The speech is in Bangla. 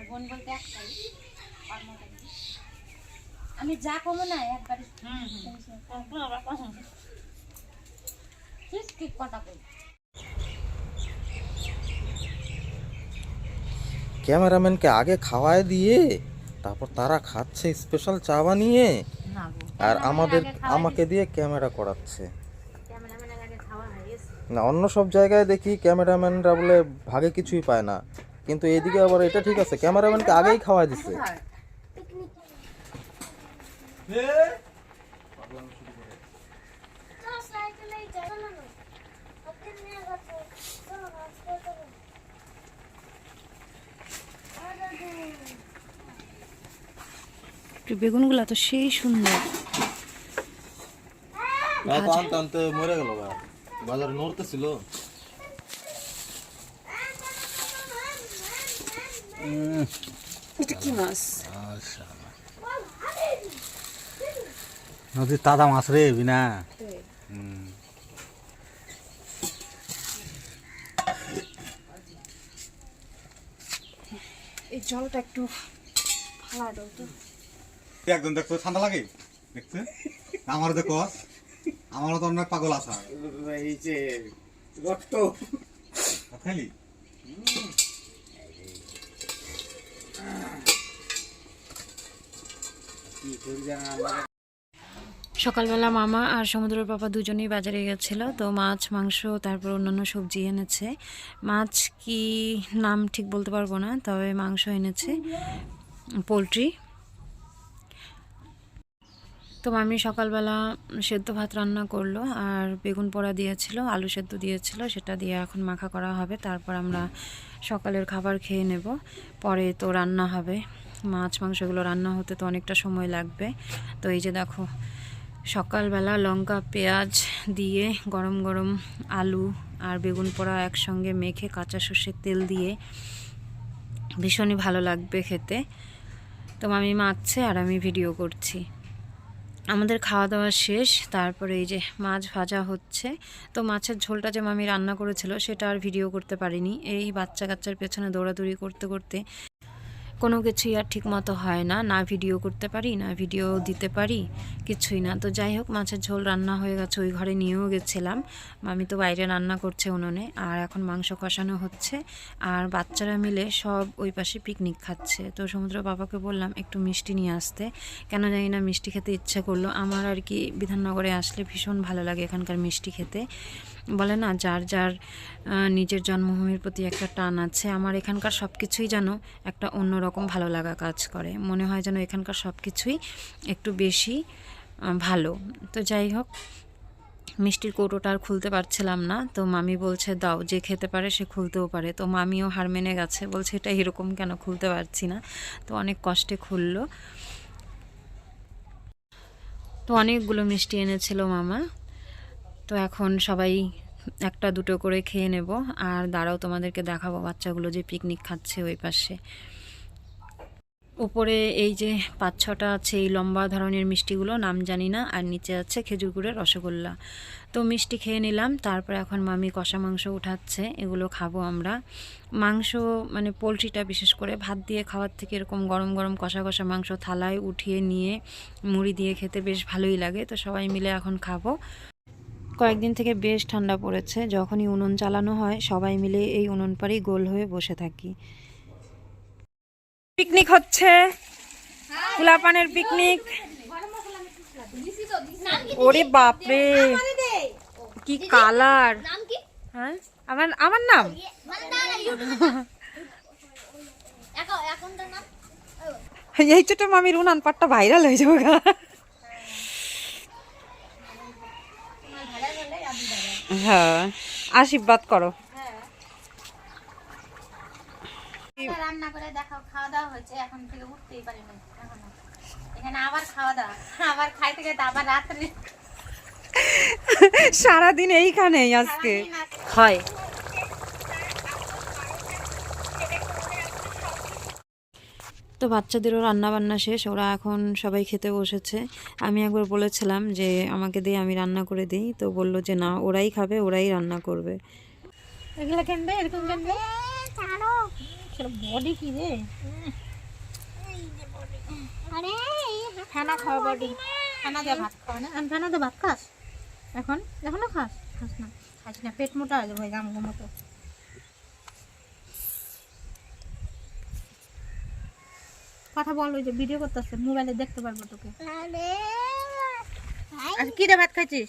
আমার বোন বলতে একটাই। আমি যা কমো না একবারে ঠিক ঠিক কথা বলি। ক্যামেরাম্যানকে আগে খাওয়ায় দিয়ে তারপর তারা খাচ্ছে স্পেশাল চা বানিয়ে আর আমাদের আমাকে দিয়ে ক্যামেরা করাচ্ছে। ক্যামেরাম্যানের আগে খাওয়া গেছে। না অন্য সব জায়গায় দেখি ক্যামেরাম্যানরা বলে ভাগে কিছুই পায় না। কিন্তু এইদিকে আবার এটা ঠিক আছে ক্যামেরাম্যানকে আগেই খাওয়াই দিচ্ছে বেগুনগুলো তো সেই সুন্দর। আনতে আনতে মরে গেল বাজারে নড়তেছিল। এটা কি মাছ নদীর তাজা মাছ রে বিনা। এই জলটা একটু ফালা দাও তো। একদম দেখতো ঠান্ডা লাগে? দেখছে আমারও দেখো আমারও তো অনেক পাগল আসা এই যে রক্ত। খালি কি করি জানা আমরা সকালবেলা মামা আর সমুদ্রের পাপা দুজনেই বাজারে গেছিল, তো মাছ, মাংস, তারপর অন্যান্য সবজি এনেছে। মাছ কি নাম ঠিক বলতে পারব না, তবে মাংস এনেছে, পোলট্রি। তো মামি সকালবেলা সেদ্ধ ভাত রান্না করল, আর বেগুন পোড়া দিয়েছিল, আলু সেদ্ধ দিয়েছিল, সেটা দিয়ে এখন মাখা করা হবে, তারপর আমরা সকালের খাবার খেয়ে নেব, পরে তো রান্না হবে। মাছ, মাংস এগুলো রান্না হতে তো অনেকটা সময় লাগবে। তো এই যে দেখো, সকালবেলা লঙ্কা, পেঁয়াজ দিয়ে গরম গরম আলু আর বেগুন পোড়া একসঙ্গে মেখে কাঁচা সর্ষের তেল দিয়ে ভীষণই ভালো লাগবে খেতে। তো মামি মাখছে আর আমি ভিডিও করছি। আমাদের খাওয়া দাওয়া শেষ, তারপরে এই যে মাছ ভাজা হচ্ছে। তো মাছের ঝোলটা যে মামি রান্না করেছিল, সেটা আর ভিডিও করতে পারিনি। এই বাচ্চা কাচ্চার পেছনে দৌড়াদৌড়ি করতে করতে কোনো কিছুই আর ঠিক মতো হয় না। না ভিডিও করতে পারি, না ভিডিও দিতে পারি, কিছুই না। তো যাই হোক, মাছের ঝোল রান্না হয়ে গেছে, ওই ঘরে নিয়েও গেছিলাম। মামি তো বাইরে রান্না করছে উনুনে, আর এখন মাংস কষানো হচ্ছে। আর বাচ্চারা মিলে সব ওই পাশে পিকনিক খাচ্ছে। তো সমুদ্র বাবাকে বললাম, একটু মিষ্টি নিয়ে আসতে। কেন জানি না মিষ্টি খেতে ইচ্ছে করল। আমার আর কি বিধাননগরে আসলে ভীষণ ভালো লাগে এখানকার মিষ্টি খেতে। বলে, না, যার যার নিজের জন্মভূমির প্রতি একটা টান আছে, আমার এখানকার সব কিছুই যেন একটা অন্যরকম ভালো লাগা কাজ করে। মনে হয় যেন এখানকার সব কিছুই একটু বেশি ভালো। তো যাই হোক, মিষ্টির কৌটোটা আর খুলতে পারছিলাম না। তো মামি বলছে, দাও, যে খেতে পারে সে খুলতেও পারে। তো মামিও হার মেনে গেছে। বলছে, এটা এরকম কেন খুলতে পারছি না? তো অনেক কষ্টে খুললো। তো অনেকগুলো মিষ্টি এনেছিল মামা। তো এখন সবাই একটা দুটো করে খেয়ে নেব। আর দাঁড়াও, তোমাদেরকে দেখাবো বাচ্চাগুলো যে পিকনিক খাচ্ছে ওই পাশে। উপরে এই যে পাঁচ ছটা আছে, এই লম্বা ধরনের মিষ্টিগুলো, নাম জানি না, আর নিচে আছে খেজুর গুড়ের রসগোল্লা। তো মিষ্টি খেয়ে নিলাম, তারপর এখন মামি কষা মাংস উঠাচ্ছে, এগুলো খাব আমরা। মাংস মানে পোলট্রিটা বিশেষ করে ভাত দিয়ে খাওয়ার থেকে এরকম গরম গরম কষা কষা মাংস থালায় উঠিয়ে নিয়ে মুড়ি দিয়ে খেতে বেশ ভালোই লাগে, তো সবাই মিলে এখন খাব। কয়েকদিন থেকে বেশ ঠান্ডা পড়েছে, যখনই উনুন চালানো হয়, সবাই মিলে এই উনুন পাড়েই গোল হয়ে বসে থাকি। পিকনিক হচ্ছে। ফুলাপানের পিকনিক। ওরে বাপরে। কি কালার। হ্যাঁ আমার আমার নাম? এই ছোট মামির উনান পাটটা ভাইরাল হয়ে যাবে হ্যাঁ আশীর্বাদ করো। রান্না করে দেখাও খাওয়া দাওয়া হয়েছে এখন থেকে উঠতেই পারি না এখানে আবার খাওয়া দাওয়া আবার খাইতে খাইতে আবার রাত্রে। সারাদিন এইখানেই আজকে। আজকে। হয়। তো বাচ্চাদেরও রান্না বান্না শেষ ওরা এখন সবাই খেতে বসেছে। আমি একবার বলেছিলাম যে আমাকে দিয়ে আমি রান্না করে দিই তো বলল যে না ওরাই খাবে ওরাই রান্না করবে। এগুলো কেনবে এরকম কেনবে বডি কি রে? আরে খাওয়া বডি দিয়ে ভাত খাওয়া না? আমি খানা দিয়ে ভাত খাস। এখন? এখনও খাস? খাস না। খাস না পেট মোটা হয়ে যাবে গাম কথা বল ওই যে ভিডিও করতেছে মোবাইলে দেখতে পারব তোকে। আর কি রে ভাত খাইছিস?